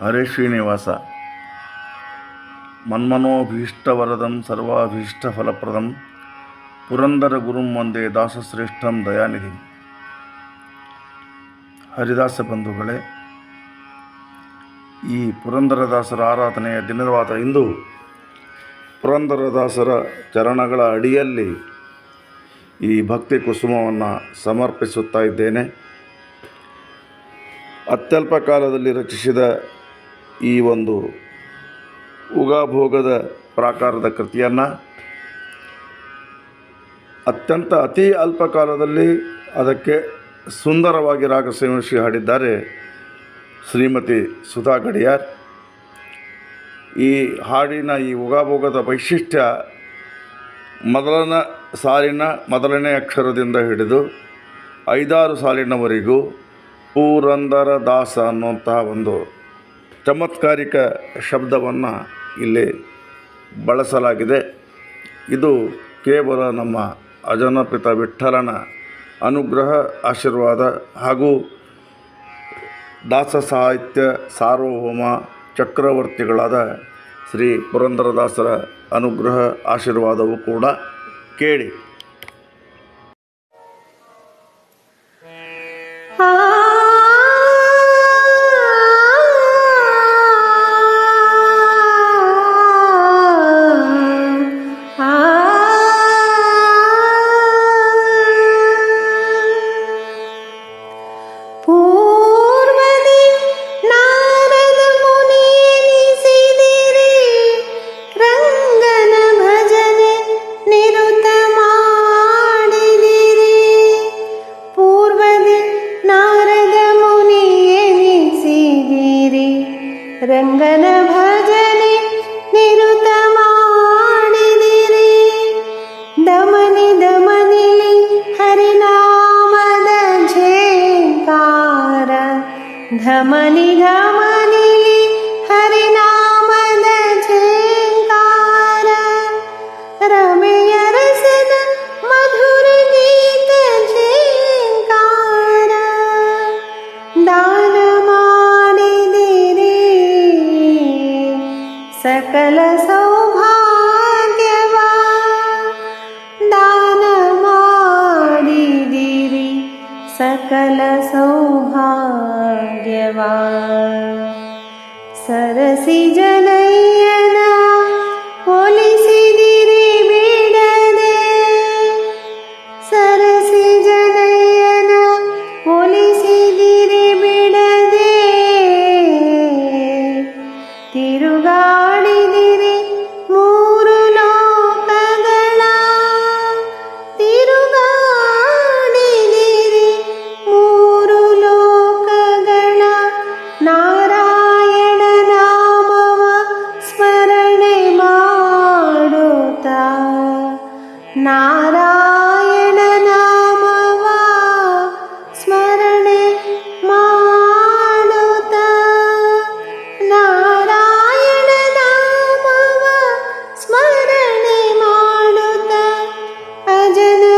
ಹರೇ ಶ್ರೀನಿವಾಸ ಮನ್ಮನೋಭೀಷ್ಟವರದಂ ಸರ್ವಾಭೀಷ್ಟಫಲಪ್ರದಂ. ಪುರಂದರ ಗುರುಂ ಒಂದೇ ದಾಸಶ್ರೇಷ್ಠಂ ದಯಾನಿಧಿ. ಹರಿದಾಸ ಬಂಧುಗಳೇ, ಈ ಪುರಂದರದಾಸರ ಆರಾಧನೆಯ ದಿನವಾದ ಇಂದು ಪುರಂದರದಾಸರ ಚರಣಗಳ ಅಡಿಯಲ್ಲಿ ಈ ಭಕ್ತಿ ಕುಸುಮವನ್ನು ಸಮರ್ಪಿಸುತ್ತಾ ಇದ್ದೇನೆ. ಅತ್ಯಲ್ಪ ಕಾಲದಲ್ಲಿ ರಚಿಸಿದ ಈ ಒಂದು ಉಗಾಭೋಗದ ಪ್ರಾಕಾರದ ಕೃತಿಯನ್ನು ಅತ್ಯಂತ ಅತಿ ಅಲ್ಪ ಕಾಲದಲ್ಲಿ ಅದಕ್ಕೆ ಸುಂದರವಾಗಿ ರಾಗ ಸಂಯೋಷಿ ಹಾಡಿದ್ದಾರೆ ಶ್ರೀಮತಿ ಸುಧಾ ಗಡಿಯಾರ್ ಈ ಹಾಡಿನ ಈ ಉಗಾಭೋಗದ ವೈಶಿಷ್ಟ್ಯ ಮೊದಲನ ಸಾಲಿನ ಮೊದಲನೇ ಅಕ್ಷರದಿಂದ ಹಿಡಿದು ಐದಾರು ಸಾಲಿನವರೆಗೂ ಪೂರಂದರ ದಾಸ ಅನ್ನುವಂತಹ ಒಂದು ಚಮತ್ಕಾರಿಕ ಶಬ್ದವನ್ನು ಇಲ್ಲಿ ಬಳಸಲಾಗಿದೆ. ಇದು ಕೇವಲ ನಮ್ಮ ಅಜನಪಿತ ವಿಠ್ಠಲನ ಅನುಗ್ರಹ, ಆಶೀರ್ವಾದ ಹಾಗೂ ದಾಸ ಸಾಹಿತ್ಯ, ಸಾರ್ವಭೌಮ ಚಕ್ರವರ್ತಿಗಳಾದ ಶ್ರೀ ಪುರಂದರದಾಸರ ಅನುಗ್ರಹ, ಆಶೀರ್ವಾದವು ಕೂಡ ಕೇಳಿ. रङ्गन भजने निरुतमाणि दमनि दमनि हरिनामदझेकार धमनि धमनि हरिनामदझेकार रमय सकल सोभाग्यवा दानीरि सकल सोभा्यवासि जनयनोली सिरि सरसि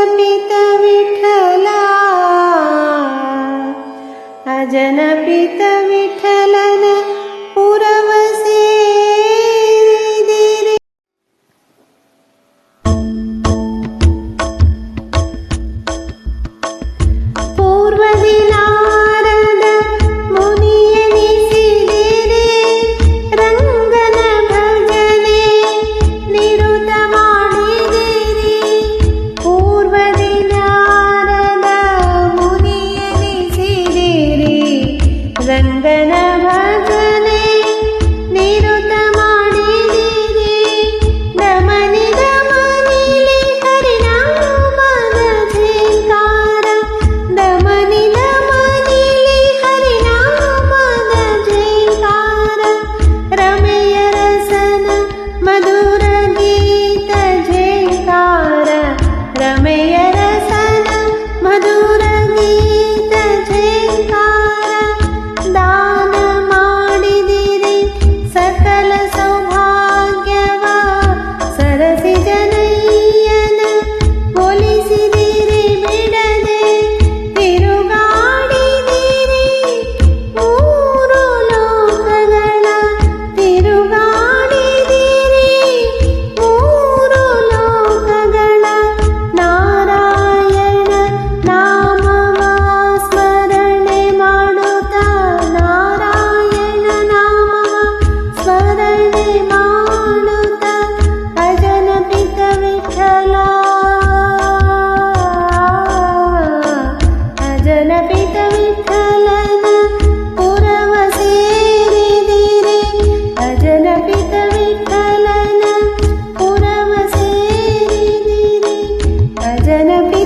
मृत विठला अजन विठ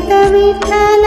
விட்டன